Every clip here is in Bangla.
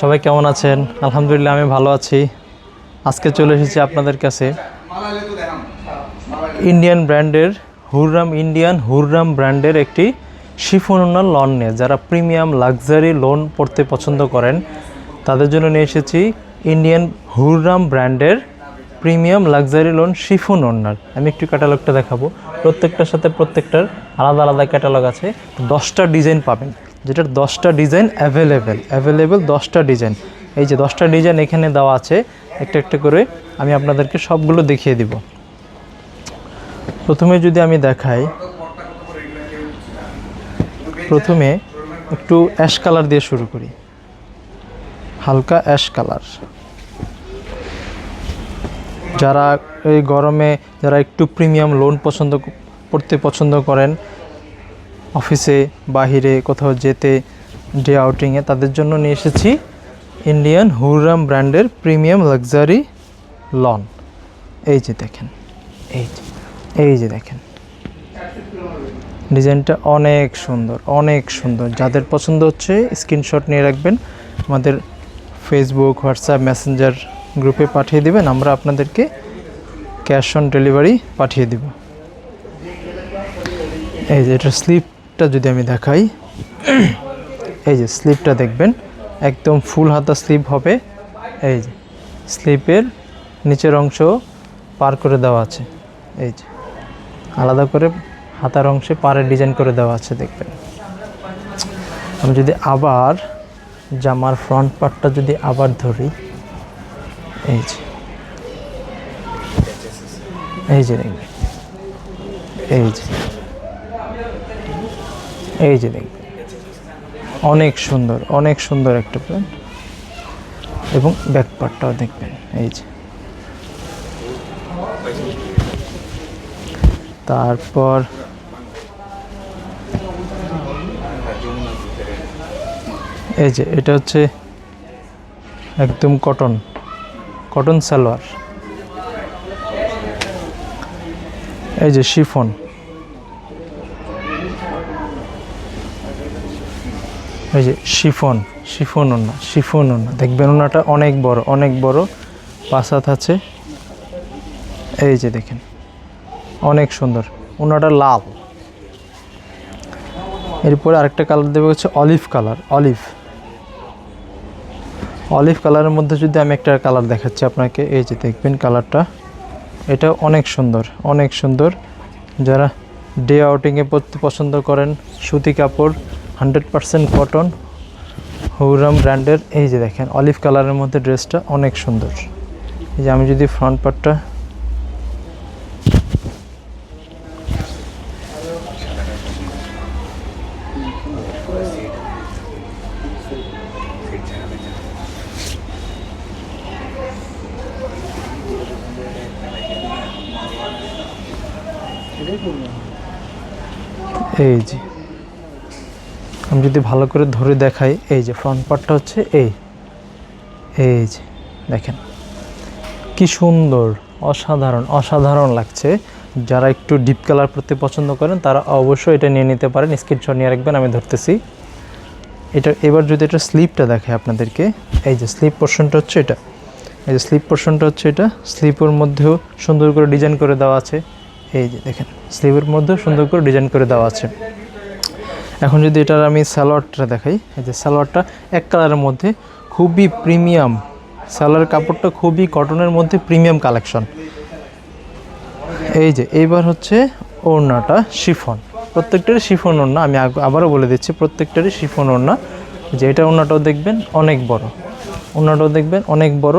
সবাই কেমন আছেন? আলহামদুলিল্লাহ, আমি ভালো আছি। আজকে চলে এসেছি আপনাদের কাছে। ইন্ডিয়ান ব্র্যান্ডের হুররাম ইন্ডিয়ান হুররাম ব্র্যান্ডের একটি শিফোনার লন নিয়ে যারা প্রিমিয়াম লাক্সারি লোন পড়তে পছন্দ করেন, তাদের জন্য নিয়ে এসেছি ইন্ডিয়ান হুররাম ব্র্যান্ডের প্রিমিয়াম লাক্সারি লোন শিফুন ওনার আমি একটু ক্যাটালগটা দেখাবো। প্রত্যেকটার সাথে প্রত্যেকটার আলাদা আলাদা ক্যাটালগ আছে। দশটা ডিজাইন পাবেন। যেটার দশটা ডিজাইন অ্যাভেলেবেল অ্যাভেলেবেল দশটা ডিজাইন। এই যে দশটা ডিজাইন এখানে দেওয়া আছে, একটা একটা করে আমি আপনাদেরকে সবগুলো দেখিয়ে দিব। প্রথমে যদি আমি দেখাই, প্রথমে একটু অ্যাশ কালার দিয়ে শুরু করি। হালকা অ্যাশ কালার যারা এই গরমে, যারা একটু প্রিমিয়াম লোন পছন্দ করতে পছন্দ করেন অফিসে, বাহিরে, কোথাও যেতে, ডে আউটিংয়ে তাদের জন্য নিয়ে এসেছি ইন্ডিয়ান হুররাম ব্র্যান্ডের প্রিমিয়াম লাক্সারি লন। এই যে দেখেন, এই যে এই যে দেখেন। ডিজাইনটা অনেক সুন্দর অনেক সুন্দর। যাদের পছন্দ হচ্ছে স্ক্রিনশট নিয়ে রাখবেন। আমাদের ফেসবুক হোয়াটসঅ্যাপ মেসেঞ্জার গ্রুপে পাঠিয়ে দিবেন, আমরা আপনাদেরকে ক্যাশ অন ডেলিভারি পাঠিয়ে দিব। এই যে এটার স্লিপটা যদি আমি দেখাই, এই যে স্লিপটা দেখবেন, একদম ফুল হাতা স্লিপ হবে। এই যে স্লিপের নিচের অংশ পার করে দেওয়া আছে। এই যে, আলাদা করে হাতার অংশে পাড়ে ডিজাইন করে দেওয়া আছে, দেখবেন। আমি যদি আবার জামার ফ্রন্ট পার্টটা যদি আবার ধরি, এই যে এই যে এই যে। এই যে দেখবেন অনেক সুন্দর অনেক সুন্দর একটা প্যান্ট এবং ব্যাক পার্টটাও দেখবেন, এই যে। তারপর এই যে, এটা হচ্ছে একদম কটন কটন সালোয়ার। এই যে শিফন এই যে শিফন শিফন ওনা শিফন ওনা। দেখবেন ওনাটা অনেক বড় অনেক বড় পাঁচ হাত আছে। এই যে দেখেন, অনেক সুন্দর। ওনাটা লাল। এরপরে আরেকটা কালার দেবে হচ্ছে অলিভ কালার অলিভ অলিভ কালারের মধ্যে যদি আমি একটা কালার দেখাচ্ছি আপনাকে, এই যে দেখবেন কালারটা এটা অনেক সুন্দর অনেক সুন্দর। যারা ডে আউটিংয়ে পরতে পছন্দ করেন, সুতি কাপড় হান্ড্রেড পারসেন্ট কটন হৌরাম ব্র্যান্ডের এই যে দেখেন অলিভ কালারের মধ্যে ড্রেসটা অনেক সুন্দর। এই যে আমি যদি ফ্রন্ট পার্টটা এই যে আমি যদি ভালো করে ধরে দেখাই, এই যে ফ্রন্ট পার্টটা হচ্ছে এই এই যে, দেখেন। কি সুন্দর, অসাধারণ অসাধারণ লাগছে। যারা একটু ডিপ কালার পরতে পছন্দ করেন, তারা অবশ্যই এটা নিয়ে নিতে পারেন। স্ক্রিনশট নিয়ে রাখবেন, আমি ধরতেছি। এটা, এবার যদি এটা স্লিপটা দেখে আপনাদেরকে, এই যে স্লিপ পোর্শনটা হচ্ছে এটা। এই যে স্লিপ পোর্শনটা হচ্ছে এটা। স্লিপের মধ্যেও সুন্দর করে ডিজাইন করে দেওয়া আছে। এই যে দেখেন স্লিপের মধ্যেও সুন্দর করে ডিজাইন করে দেওয়া আছে। এখন যদি এটার আমি সালোয়ারটা দেখাই, এই যে সালোয়ারটা এক কালারের মধ্যে খুবই প্রিমিয়াম সালোয়ার কাপড়টা খুবই কটনের মধ্যে প্রিমিয়াম কালেকশন। এই যে, এইবার হচ্ছে ওড়নাটা শিফন, প্রত্যেকটারই শিফন ওড়না, আমি আবারও বলে দিচ্ছি, প্রত্যেকটারই শিফন ওড়না, যে এটা ওড়নাটাও দেখবেন অনেক বড়, ওড়নাটাও দেখবেন অনেক বড়,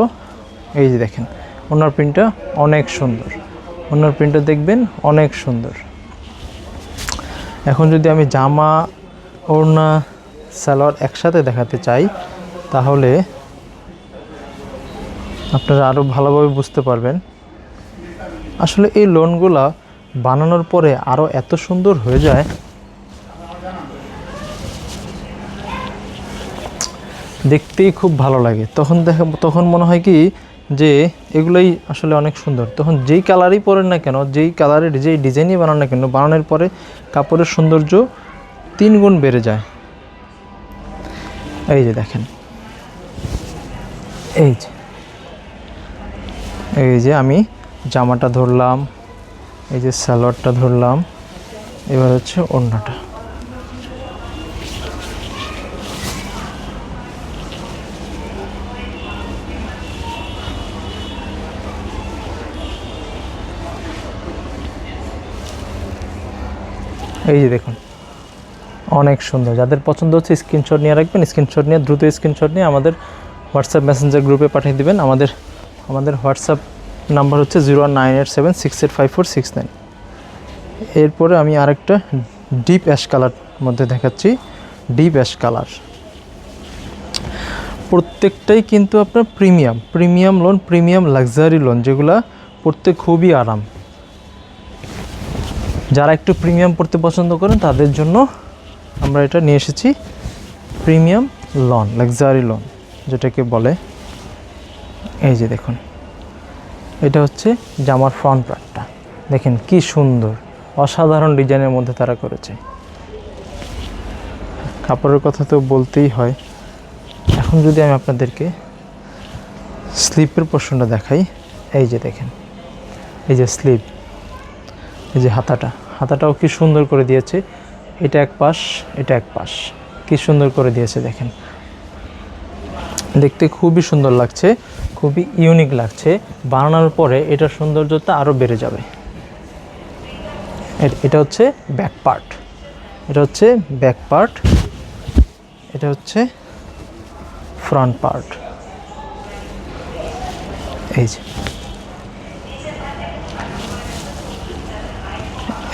এই যে দেখেন ওনার প্রিন্টটা অনেক সুন্দর ওনার প্রিন্টটা দেখবেন অনেক সুন্দর। এখন যদি আমি জামা, ওড়না, সালোয়ার একসাথে দেখাতে চাই, তাহলে আপনারা আরও ভালোভাবে বুঝতে পারবেন। আসলে এই লোনগুলা বানানোর পরে আরও এত সুন্দর হয়ে যায়। দেখতেই খুব ভালো লাগে। তখন দেখা, তখন মনে হয় কি যে এগুলোই আসলে অনেক সুন্দর। তখন যেই কালারই পরেন না কেন, যেই কালারের যেই ডিজাইনই বানান না কেন, বানানোর পরে কাপড়ের সৌন্দর্য তিন গুণ বেড়ে যায়। এই যে দেখেন। এই যে। এই যে আমি জামাটা ধরলাম, এই যে সালোয়ারটা ধরলাম, এবার হচ্ছে অন্যটা এই যে দেখুন, অনেক সুন্দর। যাদের পছন্দ হচ্ছে স্ক্রিনশট নিয়ে রাখবেন স্ক্রিনশট নিয়ে দ্রুত স্ক্রিনশট নিয়ে আমাদের হোয়াটসঅ্যাপ মেসেঞ্জার গ্রুপে পাঠিয়ে দেবেন। আমাদের আমাদের হোয়াটসঅ্যাপ নাম্বার হচ্ছে zero nine eight seven six eight five four six nine এরপরে আমি আরেকটা ডিপ অ্যাশ কালার মধ্যে দেখাচ্ছি। ডিপ অ্যাশ কালার প্রত্যেকটাই কিন্তু আপনার premium premium lawn premium luxury lawn যেগুলা পড়তে খুবই আরাম। যারা একটু প্রিমিয়াম পড়তে পছন্দ করেন, তাদের জন্য আমরা এটা নিয়ে এসেছি। প্রিমিয়াম লোন লাক্সারি লোন যেটাকে বলে। এই যে দেখুন, এটা হচ্ছে জামার ফ্রন্ট পার্টটা দেখেন কি সুন্দর, অসাধারণ ডিজাইনের মধ্যে তারা করেছে। কাপড়ের কথা তো বলতেই হয়। এখন যদি আমি আপনাদেরকে স্লিপের পোর্শনটা দেখাই, এই যে দেখেন, এই যে স্লিপ, এই যে হাতাটা। হাতাটাও কি সুন্দর করে দিয়েছে। এটা এক পাশ, এটা এক পাশ। কি সুন্দর করে দিয়েছে দেখেন। দেখতে খুবই সুন্দর লাগছে, খুবই ইউনিক লাগছে। বানানোর পরে এটার সৌন্দর্যতা আরও বেড়ে যাবে। এটা হচ্ছে ব্যাক পার্ট এটা হচ্ছে ব্যাক পার্ট এটা হচ্ছে ফ্রন্ট পার্ট এই যে।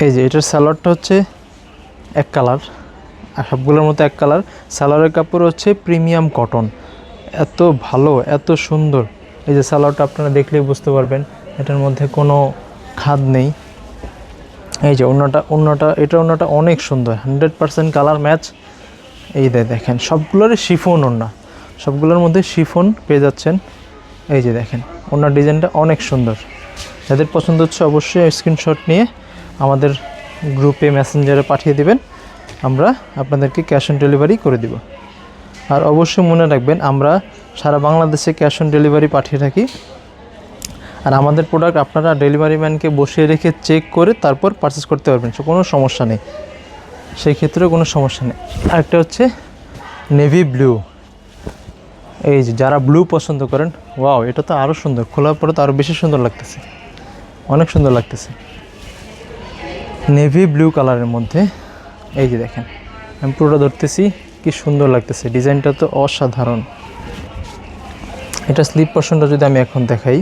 এই যে, এটার স্যালোয়ারটা হচ্ছে এক কালার আর সবগুলোর মতো এক কালার সালোয়ারের কাপড় হচ্ছে প্রিমিয়াম কটন এত ভালো, এত সুন্দর। এই যে সালোয়ারটা আপনারা দেখলেই বুঝতে পারবেন, এটার মধ্যে কোনো খাদ নেই। এই যে, অন্যটা অন্যটা, এটা অন্যটা অনেক সুন্দর হান্ড্রেড পার্সেন্ট কালার ম্যাচ এই দে দেখেন, সবগুলোরই শিফন ওন্না সবগুলোর মধ্যে শিফন পেয়ে যাচ্ছেন। এই যে দেখেন ওনার ডিজাইনটা অনেক সুন্দর। যাদের পছন্দ হচ্ছে অবশ্যই স্ক্রিনশট নিয়ে আমাদের গ্রুপে মেসেঞ্জারে পাঠিয়ে দিবেন। আমরা আপনাদেরকে ক্যাশ অন ডেলিভারি করে দিব। আর অবশ্যই মনে রাখবেন, আমরা সারা বাংলাদেশে ক্যাশ অন ডেলিভারি পাঠিয়ে থাকি। আর আমাদের প্রোডাক্ট আপনারা ডেলিভারি ম্যানকে বসিয়ে রেখে চেক করে তারপর পারচেস করতে পারবেন। সো কোনো সমস্যা নেই। সেই ক্ষেত্রে কোনো সমস্যা নেই। আরেকটা হচ্ছে নেভি ব্লু এই যে যারা ব্লু পছন্দ করেন ওয়াও এটা তো আরও সুন্দর। খোলার পরে তো আরও বেশি সুন্দর লাগতেছে। অনেক সুন্দর লাগতেছে। নেভি ব্লু কালারের মধ্যে। এই যে দেখেন, আমি পুরোটা ধরতেছি, কি সুন্দর লাগতেছে, ডিজাইনটা তো অসাধারণ। এটা স্লিপ পোর্শনটা যদি আমি এখন দেখাই।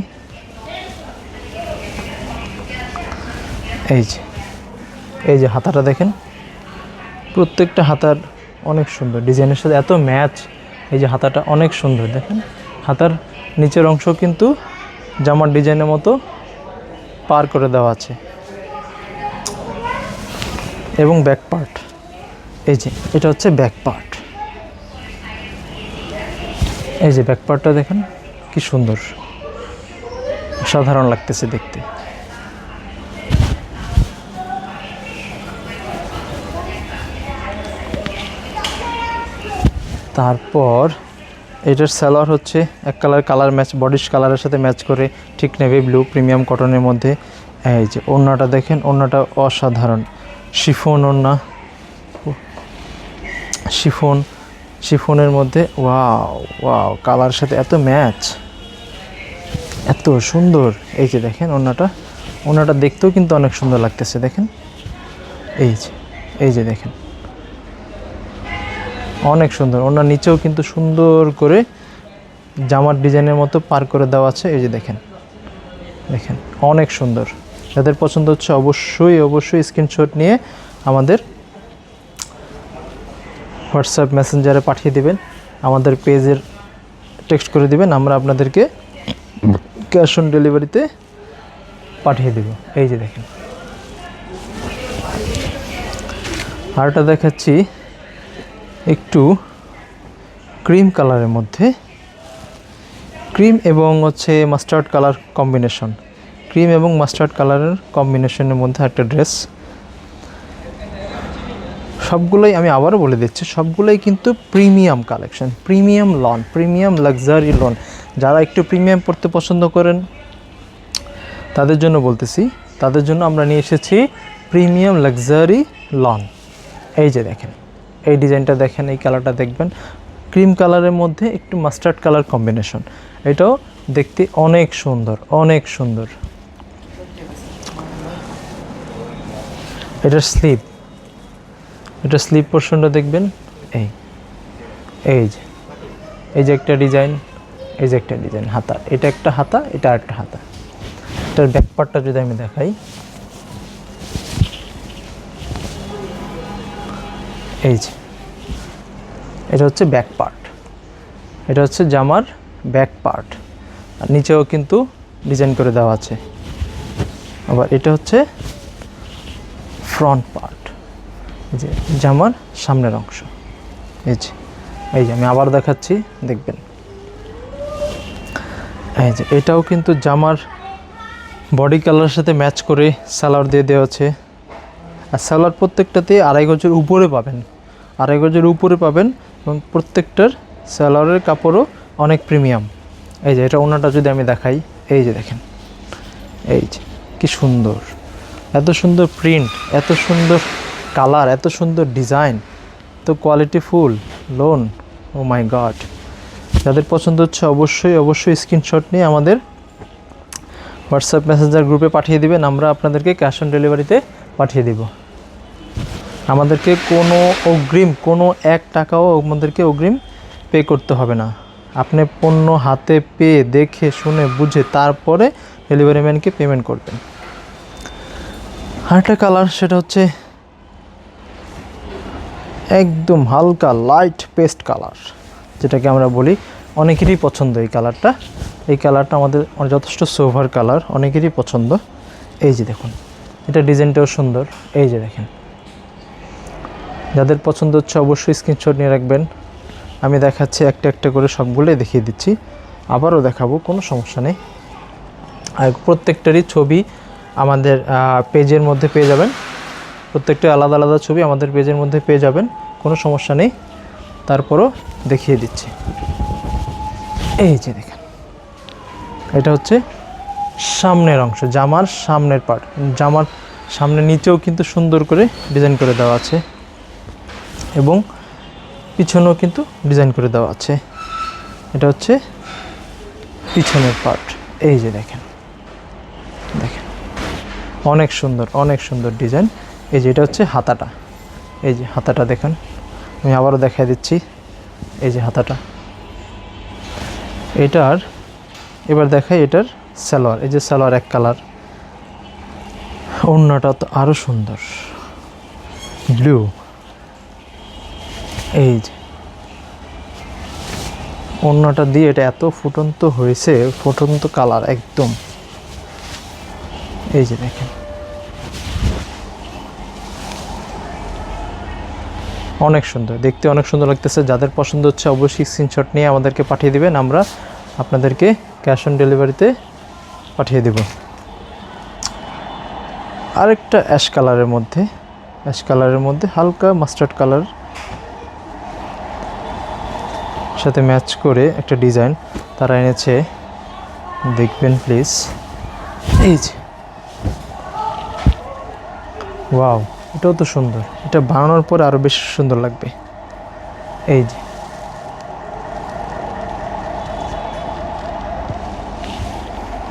এই যে এই যে হাতাটা দেখেন, প্রত্যেকটা হাতার অনেক সুন্দর। ডিজাইনের সাথে এত ম্যাচ, এই যে হাতাটা অনেক সুন্দর, দেখেন। হাতার নিচের অংশ কিন্তু জামার ডিজাইনের মতো পার করে দেওয়া আছে। এবং ব্যাক পার্ট এই যে, এটা হচ্ছে ব্যাক পার্ট এই যে ব্যাক পার্টটা দেখেন, কি সুন্দর। সাধারণ লাগতেছে দেখতে। তারপর এটার সালোয়ার হচ্ছে এক কালার কালার ম্যাচ বডিশ কালারের সাথে ম্যাচ করে ঠিক নেভি ব্লু প্রিমিয়াম কটনের মধ্যে। এই যে, ওড়নাটা দেখেন, ওড়নাটা অসাধারণ। শিফন ওড়না শিফন, শিফনের মধ্যে, ওয়াও ওয়াও, কালার সাথে এত ম্যাচ। এত সুন্দর। এই যে দেখেন ওড়নাটা। ওড়নাটা দেখতেও কিন্তু অনেক সুন্দর লাগতেছে, দেখেন। এই যে এই যে দেখেন। অনেক সুন্দর। ওনার নিচেও কিন্তু সুন্দর করে জামার ডিজাইনের মতো পার করে দেওয়া আছে। এই যে দেখেন। দেখেন, অনেক সুন্দর। যাদের পছন্দ হচ্ছে অবশ্যই অবশ্যই স্ক্রিনশট নিয়ে আমাদের হোয়াটসঅ্যাপ মেসেঞ্জারে পাঠিয়ে দিবেন। আমাদের পেজের টেক্সট করে দিবেন, আমরা আপনাদেরকে ক্যাশ অন ডেলিভারিতে পাঠিয়ে দেব। এই যে দেখেন। আরটা দেখাচ্ছি, একটু ক্রিম কালারের মধ্যে। ক্রিম এবং হচ্ছে মাস্টার্ড কালার কম্বিনেশন ক্রিম এবং মাস্টার্ড কালারের কম্বিনেশনের মধ্যে একটা ড্রেস। সবগুলোই আমি আবারও বলে দিচ্ছি, সবগুলোই কিন্তু premium collection, premium lawn, premium luxury lawn. যারা একটু প্রিমিয়াম পড়তে পছন্দ করেন, তাদের জন্য বলতেছি, তাদের জন্য আমরা নিয়ে এসেছি প্রিমিয়াম লাক্সারি লন। এই যে দেখেন, এই ডিজাইনটা দেখেন, এই কালারটা দেখবেন। ক্রিম কালারের মধ্যে একটু মাস্টার্ড কালার কম্বিনেশন। এটাও দেখতে অনেক সুন্দর অনেক সুন্দর। এটার স্লিপ। এটা স্লিপ পোর্শনটা দেখবেন? এই। এই যে। এই যে একটা ডিজাইন, এই যে একটা ডিজাইন, হাতা। এটা একটা হাতা, এটা একটা হাতা। এটার ব্যাক পার্টটা যদি আমি দেখাই। এই যে। এটা হচ্ছে ব্যাক পার্ট এটা হচ্ছে জামার ব্যাক পার্ট আর নিচেও কিন্তু ডিজাইন করে দেওয়া আছে। আবার এটা হচ্ছে ফ্রন্ট পার্ট এই যে জামার সামনের অংশ। এই যে এই যে, আমি আবার দেখাচ্ছি, দেখবেন। এই যে, এটাও কিন্তু জামার বডি কালারের সাথে ম্যাচ করে সালোয়ার দিয়ে দেওয়া আছে। আর সালোয়ার প্রত্যেকটাতে আড়াই গজের উপরে পাবেন। আড়াই গজের উপরে পাবেন এবং প্রত্যেকটার সালোয়ারের কাপড়ও অনেক প্রিমিয়াম এই যে, এটা ওনাটা যদি আমি দেখাই, এই যে দেখেন। এই যে, কি সুন্দর। এত সুন্দর প্রিন্ট এত সুন্দর কালার এত সুন্দর ডিজাইন তো quality full lawn oh my God যাদের পছন্দ হচ্ছে অবশ্যই অবশ্যই স্ক্রিনশট নিয়ে আমাদের হোয়াটসঅ্যাপ মেসেঞ্জার গ্রুপে পাঠিয়ে দিবেন, আমরা আপনাদেরকে ক্যাশ অন ডেলিভারিতে পাঠিয়ে দিব। আমাদেরকে কোনো অগ্রিম, কোনো এক টাকাও আমাদেরকে অগ্রিম পে করতে হবে না। আপনি পণ্য হাতে পেয়ে, দেখে, শুনে, বুঝে, তারপরে ডেলিভারি ম্যানকে পেমেন্ট করবেন। আরেকটা কালার সেটা হচ্ছে একদম হালকা লাইট পেস্ট কালার যেটাকে আমরা বলি অনেকেরই পছন্দ এই কালারটা এই কালারটা আমাদের যথেষ্ট সোভার কালার অনেকেরই পছন্দ। এই যে দেখুন, এটা ডিজাইনটাও সুন্দর। এই যে দেখেন, যাদের পছন্দ হচ্ছে অবশ্যই স্ক্রিনশট নিয়ে রাখবেন। আমি দেখাচ্ছি একটা একটা করে সবগুলোই দেখিয়ে দিচ্ছি। আবারও দেখাবো, কোনো সমস্যা নেই। আর প্রত্যেকটারই ছবি আমাদের পেজের মধ্যে পেয়ে যাবেন। প্রত্যেকটা আলাদা আলাদা ছবি আমাদের পেজের মধ্যে পেয়ে যাবেন। কোনো সমস্যা নেই। তারপরও দেখিয়ে দিচ্ছি। এই যে দেখেন। এটা হচ্ছে সামনের অংশ, জামার সামনের পার্ট জামার সামনে নিচেও কিন্তু সুন্দর করে ডিজাইন করে দেওয়া আছে। এবং পিছনেও কিন্তু ডিজাইন করে দেওয়া আছে। এটা হচ্ছে পিছনের পার্ট এই যে দেখেন। দেখেন। অনেক সুন্দর অনেক সুন্দর ডিজাইন। এই যে এটা হচ্ছে হাতাটা। এই যে হাতাটা দেখেন। আমি আবারও দেখাই দিচ্ছি। এই যে হাতাটা। এটার, এবার দেখাই এটার সালোয়ার। এই যে সালোয়ার এক কালার। ওড়নাটা তো আরও সুন্দর। ব্লু। এই যে। ওড়নাটা দিয়ে এটা এত ফুটন্ত হয়েছে, ফুটন্ত কালার একদম। এই যে দেখেন। অনেক সুন্দর। দেখতে অনেক সুন্দর লাগতেছে। যাদের পছন্দ হচ্ছে অবশ্যই স্ক্রিনশট নিয়ে আমাদেরকে পাঠিয়ে দিবেন। আমরা আপনাদেরকে ক্যাশ অন ডেলিভারিতে পাঠিয়ে দেব। আরেকটা অ্যাশ কালারের মধ্যে অ্যাশ কালারের মধ্যে হালকা মাস্টার্ড কালার সাথে ম্যাচ করে একটা ডিজাইন তারা এনেছে। দেখবেন প্লিজ এই যে। ওয়াও, এটাও তো সুন্দর। এটা বানানোর পর আরও বেশি সুন্দর লাগবে। এই যে।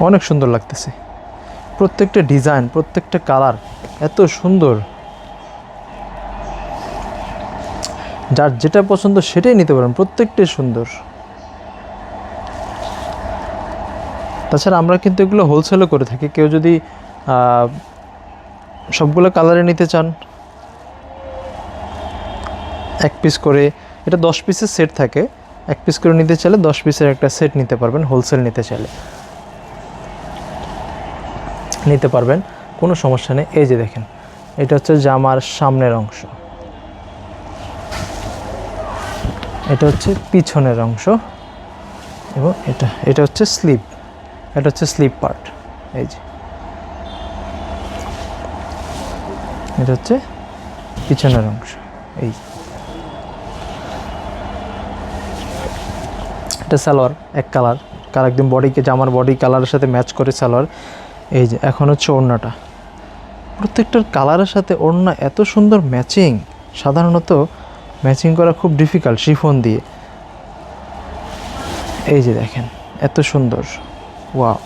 অনেক সুন্দর লাগতেছে। প্রত্যেকটা ডিজাইন, প্রত্যেকটা কালার এত সুন্দর। যার যেটা পছন্দ সেটাই নিতে পারেন প্রত্যেকটাই সুন্দর। তাছাড়া আমরা কিন্তু এগুলো হোলসেলও করে থাকি। কেউ যদি সবগুলো কালারে নিতে চান। এক পিস করে, এটা দশ পিসের সেট থাকে। এক পিস করে নিতে চাইলে দশ পিসের একটা সেট নিতে পারবেন হোলসেল নিতে চাইলে। নিতে পারবেন, কোনো সমস্যা নেই। এই যে দেখেন, এটা হচ্ছে জামার সামনের অংশ। এটা হচ্ছে পিছনের অংশ এবং এটা এটা হচ্ছে স্লিপ এটা হচ্ছে স্লিপ পার্ট এই যে। এটা হচ্ছে পিছনের অংশ, এই। এটা সালোয়ার, এক কালার। কার একদম বডিকে জামার বডি কালারের সাথে ম্যাচ করে সালোয়ার। এই যে, এখন হচ্ছে ওড়নাটা। প্রত্যেকটার কালারের সাথে ওড়না এত সুন্দর ম্যাচিং সাধারণত ম্যাচিং করা খুব ডিফিকাল্ট শিফন দিয়ে। এই যে দেখেন, এত সুন্দর। ওয়াও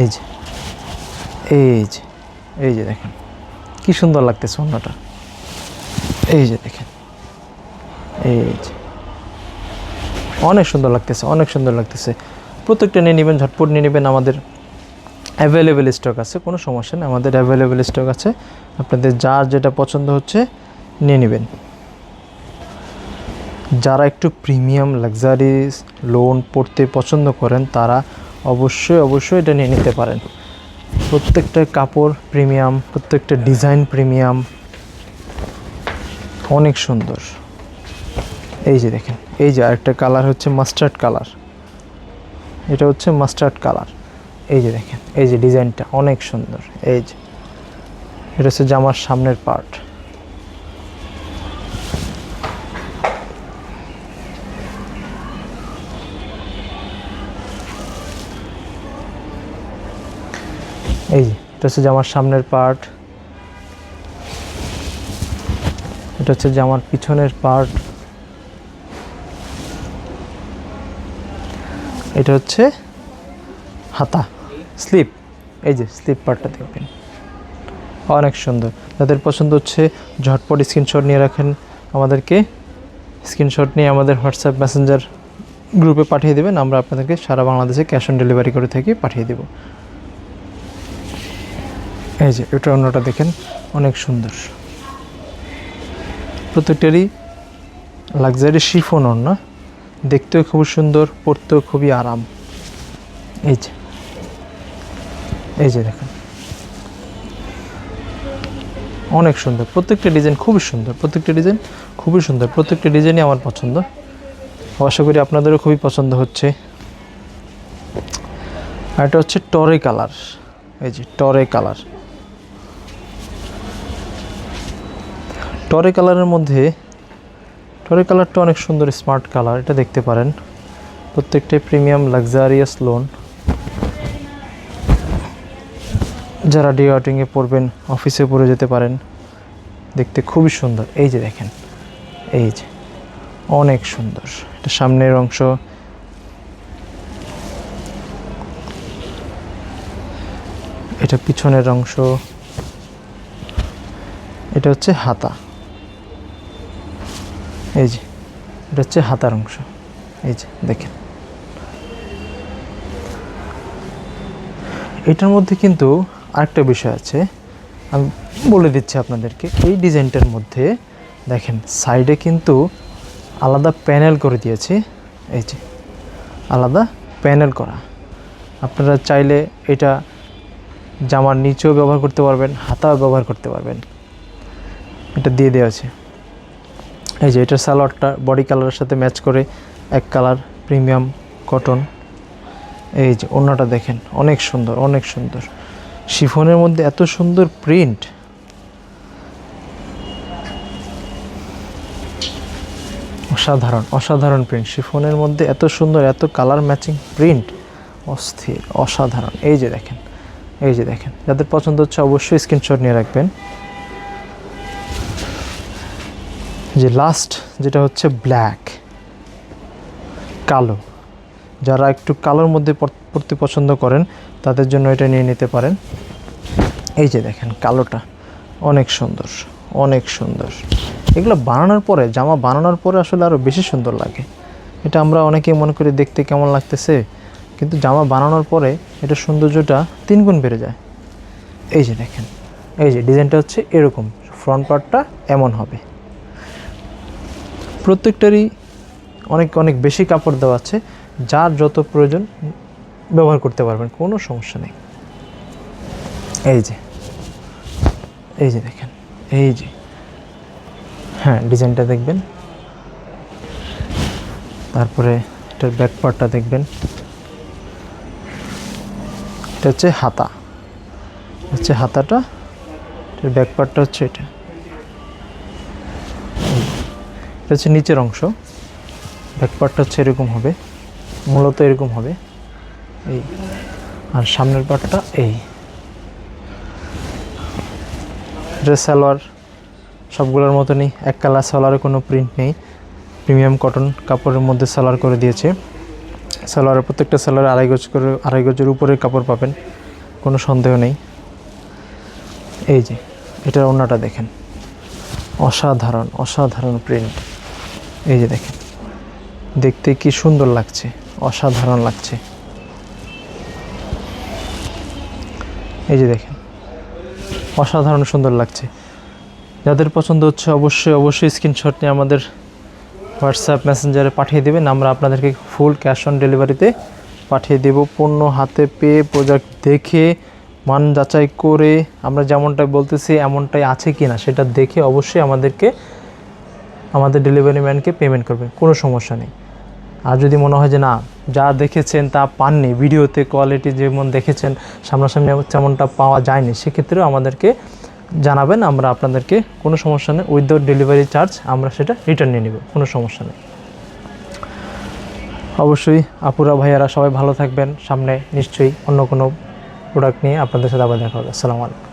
এই যে। এই যে এই যে দেখেন। কি সুন্দর লাগতেছে ওড়নাটা এই যে দেখেন। এই যে অনেক সুন্দর লাগতেছে, অনেক সুন্দর লাগতেছে। প্রত্যেকটা নিয়ে নেবেন, ঝটপট নিয়ে নেবেন আমাদের অ্যাভেলেবেল স্টক আছে, কোনো সমস্যা নেই, আমাদের অ্যাভেলেবেল স্টক আছে। আপনাদের যার যেটা পছন্দ হচ্ছে, নিয়ে নেবেন। যারা একটু প্রিমিয়াম লাক্সারিস লোন পড়তে পছন্দ করেন, তারা অবশ্যই অবশ্যই এটা নিয়ে নিতে পারেন। প্রত্যেকটা কাপড় প্রিমিয়াম, প্রত্যেকটা ডিজাইন প্রিমিয়াম অনেক সুন্দর। এই যে দেখেন, এই যে আরেকটা কালার হচ্ছে মাস্টার্ড কালার। এটা হচ্ছে মাস্টার্ড কালার। এই যে দেখেন, এই যে ডিজাইনটা অনেক সুন্দর। এই যে, এটা হচ্ছে জামার সামনের পার্ট এই যে এটা হচ্ছে জামার সামনের পার্ট এটা হচ্ছে জামার পিছনের পার্ট এটা হচ্ছে হাতা স্লিপ এই যে স্লিপ পার্টটা দেখবেন। অনেক সুন্দর। যাদের পছন্দ হচ্ছে, ঝটপট স্ক্রিনশট নিয়ে রাখেন। আমাদেরকে স্ক্রিনশট নিয়ে আমাদের হোয়াটসঅ্যাপ মেসেঞ্জার গ্রুপে পাঠিয়ে দেবেন। আমরা আপনাদেরকে সারা বাংলাদেশে ক্যাশ অন ডেলিভারি করে থাকি, পাঠিয়ে দেব। এই যে, এটা অন্যটা দেখেন, অনেক সুন্দর। প্রত্যেকটারই লাক্সারি শিফন না দেখতেও খুব সুন্দর, পরতেও খুবই আরাম। এই যে এই যে দেখেন। অনেক সুন্দর, প্রত্যেকটা ডিজাইন খুবই সুন্দর, প্রত্যেকটা ডিজাইন খুবই সুন্দর, প্রত্যেকটা ডিজাইনই আমার পছন্দ। আশা করি আপনাদেরও খুবই পছন্দ হচ্ছে। আর এটা হচ্ছে টরে কালার, এই যে, টরে কালার। টরে কালারের মধ্যে, টরে কালারটা অনেক সুন্দর স্মার্ট কালার, এটা দেখতে পারেন। প্রত্যেকটাই প্রিমিয়াম লাক্সারিয়াস লোন। যারা ডে আউটিংয়ে পড়বেন, অফিসে পরে যেতে পারেন, দেখতে খুবই সুন্দর। এই যে দেখেন, এই যে, অনেক সুন্দর। এটা সামনের অংশ। এটা পিছনের অংশ। এটা হচ্ছে হাতা। এই যে, এটা হচ্ছে হাতার অংশ। এই যে, দেখেন। এটার মধ্যে কিন্তু আরেকটা বিষয় আছে। আমি বলে দিচ্ছি আপনাদেরকে, এই ডিজাইনটার মধ্যে দেখেন, সাইডে কিন্তু আলাদা প্যানেল করে দিয়েছে। এই যে, আলাদা প্যানেল করা। আপনারা চাইলে এটা জামার নিচেও ব্যবহার করতে পারবেন, হাতাও ব্যবহার করতে পারবেন। এটা দিয়ে দেওয়া আছে। এই যে এটার সালোয়ারটা বডি কালারের সাথে ম্যাচ করে এক কালার প্রিমিয়াম কটন এই যে, ওড়নাটা দেখেন, অনেক সুন্দর অনেক সুন্দর। শিফনের মধ্যে এত সুন্দর প্রিন্ট অসাধারণ অসাধারণ প্রিন্ট শিফনের মধ্যে এত সুন্দর, এত কালার ম্যাচিং প্রিন্ট অস্থির, অসাধারণ। এই যে দেখেন, এই যে দেখেন। যাদের পছন্দ হচ্ছে অবশ্যই স্ক্রিনশট নিয়ে রাখবেন। যে লাস্ট যেটা হচ্ছে ব্ল্যাক কালো। যারা একটু কালোর মধ্যে পড়তে পছন্দ করেন, তাদের জন্য এটা নিয়ে নিতে পারেন। এই যে দেখেন, কালোটা অনেক সুন্দর অনেক সুন্দর। এগুলো বানানোর পরে, জামা বানানোর পরে আসলে আরও বেশি সুন্দর লাগে। এটা আমরা অনেকেই মনে করি দেখতে কেমন লাগতেছে, কিন্তু জামা বানানোর পরে এটা সৌন্দর্যটা তিনগুণ বেড়ে যায়। এই যে দেখেন, এই যে ডিজাইনটা হচ্ছে এরকম ফ্রন্ট পার্টটা এমন হবে। প্রত্যেকটারই অনেক অনেক বেশি কাপড় দেওয়া আছে, যার যত প্রয়োজন ব্যবহার করতে পারবেন, কোনো সমস্যা নেই। এই যে এই যে দেখেন, এই যে হ্যাঁ ডিজাইনটা দেখবেন। তারপরে এটার ব্যাক পার্টটা দেখবেন। এটা হচ্ছে হাতা। হচ্ছে হাতাটা, এটার ব্যাক পার্টটা হচ্ছে এটা। এটা হচ্ছে নিচের অংশ। ব্যাক পার্টটা হচ্ছে এরকম হবে। মূলত এরকম হবে। এই। আর সামনের পার্টটা এই। ড্রেস সালোয়ার সবগুলোর মতনই। এক কালার সালোয়ারে, কোনো প্রিন্ট নেই। প্রিমিয়াম কটন কাপড়ের মধ্যে সালোয়ার করে দিয়েছে। সালোয়ারের প্রত্যেকটা সালোয়ারে আড়াই গজ করে আড়াই গজের উপরে কাপড় পাবেন। কোনো সন্দেহ নেই। এই যে, এটার ওড়নাটা দেখেন। অসাধারণ অসাধারণ প্রিন্ট এই যে দেখেন, দেখতে কি সুন্দর লাগছে, অসাধারণ লাগছে। এই যে দেখেন, অসাধারণ সুন্দর লাগছে। যাদের পছন্দ হচ্ছে অবশ্যই অবশ্যই স্ক্রিনশট নিয়ে আমাদের হোয়াটসঅ্যাপ মেসেঞ্জারে পাঠিয়ে দেবেন। আমরা আপনাদেরকে ফুল ক্যাশ অন ডেলিভারিতে পাঠিয়ে দেব। পণ্য হাতে পেয়ে প্রোডাক্ট দেখে, মান যাচাই করে, আমরা যেমনটাই বলতেছি, এমনটাই আছে কি না সেটা দেখে অবশ্যই আমাদেরকে আমাদের ডেলিভারি ম্যানকে পেমেন্ট করবেন, কোনো সমস্যা নেই। আর যদি মনে হয় যে না, যা দেখেছেন তা পাননি, ভিডিওতে কোয়ালিটি যেমন দেখেছেন, সামনাসামনি তেমনটা পাওয়া যায়নি, সেক্ষেত্রেও আমাদেরকে জানাবেন, আমরা আপনাদেরকে কোনো সমস্যা নেই উইথ উইদাউট ডেলিভারি চার্জ আমরা সেটা রিটার্ন নিয়ে নেব, কোনো সমস্যা নেই। অবশ্যই আপুরা, ভাইয়ারা সবাই ভালো থাকবেন, সামনে নিশ্চয়ই অন্য কোনো প্রোডাক্ট নিয়ে আপনাদের সাথে আবার দেখা হবে। আসসালামু আলাইকুম।